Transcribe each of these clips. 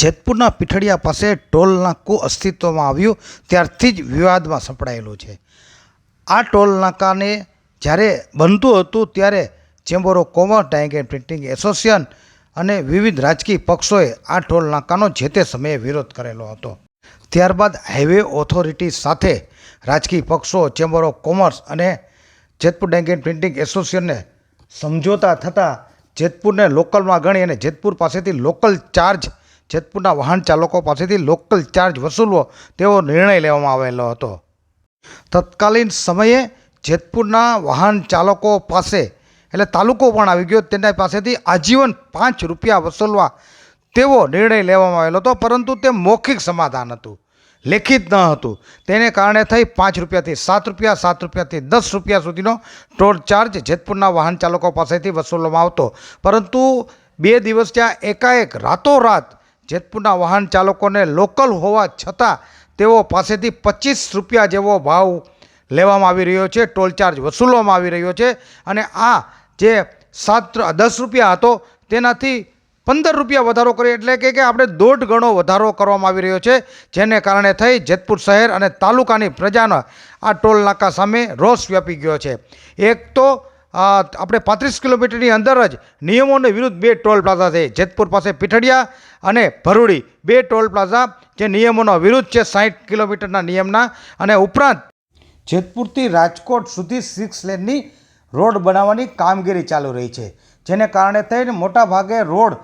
જેતપુરના પીઠડિયા પાસે ટોલ નાકું અસ્તિત્વમાં આવ્યું, ત્યારથી જ વિવાદમાં સપડાયેલું છે. આ ટોલ નાકાને જ્યારે બનતું હતું, ત્યારે chamber of commerce dyeing and printing association અને વિવિધ રાજકીય પક્ષોએ આ ટોલ નાકાનો જે તે સમયે વિરોધ કરેલો હતો. ત્યારબાદ હાઈવે ઓથોરિટી સાથે રાજકીય પક્ષો, ચેમ્બર ઓફ કોમર્સ અને જેતપુર ડાઇંગ એન્ડ પ્રિન્ટિંગ એસોસિએશનને સમજોતા થતાં જેતપુરને લોકલમાં ગણી અને જેતપુર પાસેથી લોકલ ચાર્જ જેતપુરના વાહન ચાલકો પાસેથી લોકલ ચાર્જ વસૂલવો તેવો નિર્ણય લેવામાં આવેલો હતો. તત્કાલીન સમયે જેતપુરના વાહન ચાલકો પાસે, એટલે તાલુકો પણ આવી ગયો, તેના પાસેથી આજીવન પાંચ રૂપિયા વસૂલવા તેવો નિર્ણય લેવામાં આવેલો હતો, પરંતુ તે મૌખિક સમાધાન હતું. લેખિત ન હતું. તેને કારણે થઈ પાંચ રૂપિયાથી સાત રૂપિયા, સાત રૂપિયાથી દસ રૂપિયા સુધીનો ટોલ ચાર્જ જેતપુરના વાહન ચાલકો પાસેથી વસૂલવામાં આવતો. પરંતુ બે દિવસ ત્યાં એકાએક રાતોરાત જેતપુરના વાહન ચાલકોને લોકલ હોવા છતાં તેઓ પાસેથી પચીસ રૂપિયા જેવો ભાવ લેવામાં આવી રહ્યો છે, ટોલ ચાર્જ વસૂલવામાં આવી રહ્યો છે અને આ જે સાત દસ રૂપિયા હતો તેનાથી પંદર રૂપિયા વધારો કરી એટલે કે કે આપણે દોઢ ગણો વધારો કરવામાં આવી રહ્યો છે, જેને કારણે થઈ જેતપુર શહેર અને તાલુકાની પ્રજાનો આ ટોલ નાકા સામે રોષ વ્યાપી ગયો છે. એક તો આપણે પાંત્રીસ કિલોમીટરની અંદર જ નિયમોને વિરુદ્ધ બે ટોલ પ્લાઝા છે. જેતપુર પાસે પીઠડિયા અને ભરૂડી. બે ટોલ પ્લાઝા જે નિયમોનો વિરુદ્ધ છે સાઠ કિલોમીટરના નિયમના. અને ઉપરાંત જેતપુરથી રાજકોટ સુધી સિક્સ લેનની રોડ બનાવવાની કામગીરી ચાલુ રહી છે. જેને કારણે થઈને મોટા ભાગે રોડ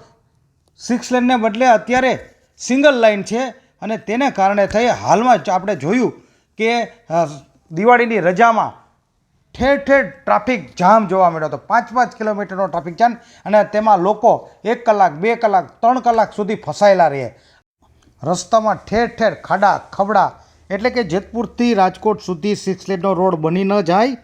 સિક્સ લેનને બદલે અત્યારે સિંગલ લાઇન છે અને તેને કારણે થઈ હાલમાં જ આપણે જોયું કે દિવાળીની રજામાં ઠેર ઠેર ટ્રાફિક જામ જોવા મળ્યો હતો. પાંચ પાંચ કિલોમીટરનો ટ્રાફિક જામ અને તેમાં લોકો એક કલાક, બે કલાક, ત્રણ કલાક સુધી ફસાયેલા રહે. રસ્તામાં ઠેર ઠેર ખાડા, ખબડા, એટલે કે જેતપુરથી રાજકોટ સુધી સિક્સ લેનનો રોડ બની ન જાય,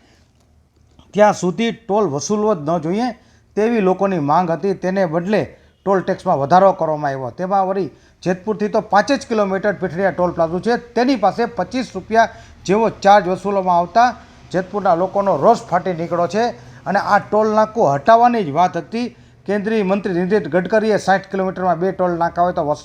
ત્યાં સુધી ટોલ વસૂલવો જ ન જોઈએ તેવી લોકોની માંગ હતી. તેને બદલે ટોલ ટેક્સમાં વધારો કરવામાં આવ્યો. તેમાં વળી જેતપુરથી તો પાંચ જ કિલોમીટર પીઠડિયા ટોલ પ્લાઝો છે. તેની પાસે પચીસ રૂપિયા જેવો ચાર્જ વસૂલવામાં આવતા જેતપુરના લોકોનો રોષ ફાટી નીકળ્યો છે અને આ ટોલ નાકું હટાવવાની જ વાત હતી. કેન્દ્રીય મંત્રી નીતિન ગડકરીએ સાઠ કિલોમીટરમાં બે ટોલ નાકા હોય તો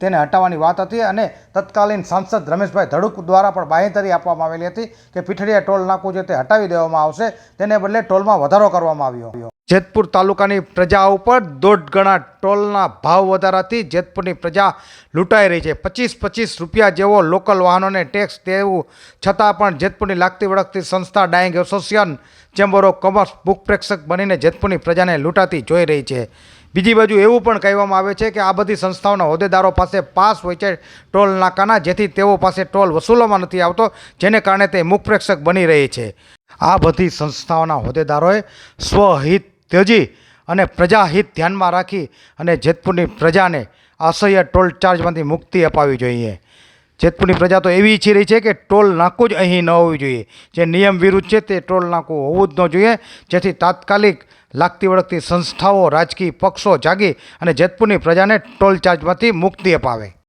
તેને હટાવવાની વાત હતી અને તત્કાલીન સાંસદ રમેશભાઈ ધડુક દ્વારા પણ બાંહેધરી આપવામાં આવેલી હતી કે પીઠડીયા ટોલ નાકું જે તે હટાવી દેવામાં આવશે, તેને બદલે ટોલમાં વધારો કરવામાં આવ્યો. જેતપુર તાલુકાની પ્રજા ઉપર દોઢ ગણા ટોલના ભાવ વધારાથી જેતપુરની પ્રજા લૂંટાઈ રહી છે. પચીસ પચીસ રૂપિયા જેવો લોકલ વાહનોને ટેક્સ દેવું છતાં પણ જેતપુરની લાગતી વળગતી સંસ્થા dyeing association, chamber of commerce book પ્રેક્ષક બનીને જેતપુરની પ્રજાને લૂંટાતી જોઈ રહી છે. બીજી બાજુ એવું પણ કહેવામાં આવે છે કે આ બધી સંસ્થાઓના હોદ્દેદારો પાસે પાસ હોય છે ટોલ નાકાના, જેથી તેઓ પાસે ટોલ વસૂલવામાં નથી આવતો, જેને કારણે તે મુખ પ્રેક્ષક બની રહી છે. આ બધી સંસ્થાઓના હોદ્દેદારોએ સ્વહિત ત્યજી અને પ્રજાહિત ધ્યાનમાં રાખી અને જેતપુરની પ્રજાને અસહ્ય ટોલ ચાર્જમાંથી મુક્તિ અપાવી જોઈએ. જેતપુરની પ્રજા તો એવી ઈચ્છી રહી છે કે ટોલ નાકું જ અહીં ન હોવું જોઈએ. જે નિયમ વિરુદ્ધ છે તે ટોલ નાકું હોવું જ ન જોઈએ. જેથી તાત્કાલિક લાગતી વળગતી સંસ્થાઓ, રાજકીય પક્ષો જાગી અને જેતપુરની પ્રજાને ટોલ ચાર્જમાંથી મુક્તિ અપાવે.